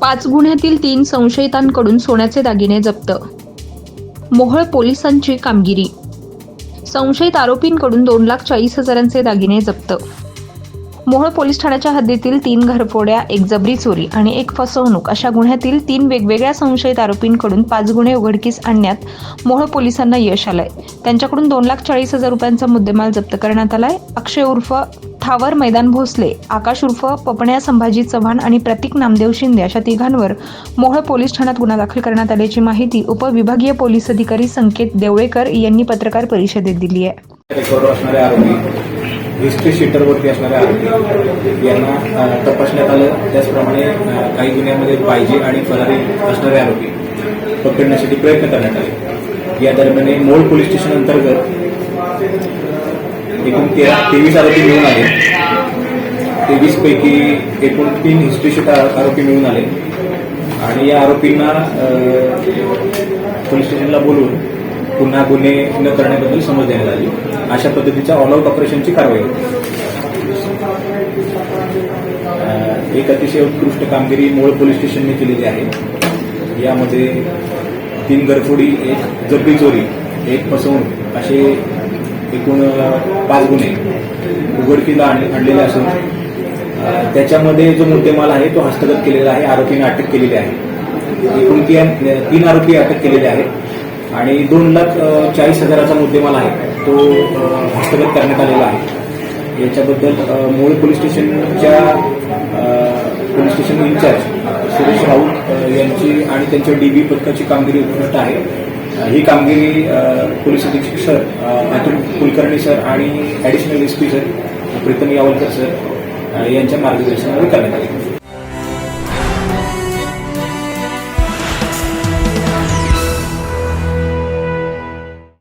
पाच गुन्ह्यातील तीन संशयितांकडून सोन्याचे दागिने जप्त. मोहळ पोलिसांची कामगिरी. संशयित आरोपींकडून दोन लाख चाळीस हजारांचे दागिने जप्त. मोहोळ पोलीस ठाण्याच्या हद्दीतील तीन घरफोड्या एक जबरी चोरी आणि एक फसवणूक अशा गुन्ह्यातील तीन वेगवेगळ्या संशयित आरोपींकडून पाच गुन्हे उघडकीस आणण्यात मोहोळ पोलिसांना यश आलंय. त्यांच्याकडून दोन लाख चाळीस हजार रुपयांचा मुद्देमाल जप्त करण्यात आलाय. अक्षय उर्फ ठावर मैदान भोसले. आकाश उर्फ पपण्या संभाजी चव्हाण आणि प्रतीक नामदेव शिंदे अशा तिघांवर मोहोळ पोलीस ठाण्यात गुन्हा दाखल करण्यात आल्याची माहिती उपविभागीय पोलीस अधिकारी संकेत देवळेकर यांनी पत्रकार परिषदेत दिली आहे. हिस्ट्री शीटरवरती असणाऱ्या आरोपी यांना तपासण्यात आलं. त्याचप्रमाणे काही गुन्ह्यामध्ये पाहिजे आणि फरारी असणारे आरोपी पकडण्यासाठी प्रयत्न करण्यात आले. या दरम्यान मोळ पोलीस स्टेशन अंतर्गत एकूण तेरा तेवीस आरोपी मिळून आले. तेवीस पैकी एकूण तीन हिस्ट्रीशीट आरोपी मिळून आले. आणि या आरोपींना पोलीस स्टेशनला बोलून पुन्हा गुन्हे न करण्याबद्दल समज देण्यात आली. अशा पद्धतीच्या ऑल आऊट ऑपरेशनची कारवाई. होती. एक अतिशय उत्कृष्ट कामगिरी मोळ पोलीस स्टेशनने केलेली आहे. यामध्ये तीन गरफोडी एक जब्बी चोरी एक फसवणूक असे एकूण पाच गुन्हे उघडकीला आणलेले असून त्याच्यामध्ये जो मुद्देमाल आहे तो हस्तगत केलेला आहे आरोपीने अटक केलेली आहे. एकूण तीन तीन आरोपी अटक केलेले आहेत आणि दोन लाख चाळीस हजाराचा मुद्देमाल आहे तो हस्तगत करण्यात आलेला आहे. याच्याबद्दल मूळ पोलीस स्टेशनच्या police station incharge Suresh Raut यांची आणि त्यांच्या डीबी पथकाची कामगिरी उत्कृष्ट आहे. ही कामगिरी पोलीस अधीक्षक सर अतुल कुलकर्णी सर आणि additional S P sir Pritam Yawalkar sir यांच्या मार्गदर्शनावर करण्यात आली.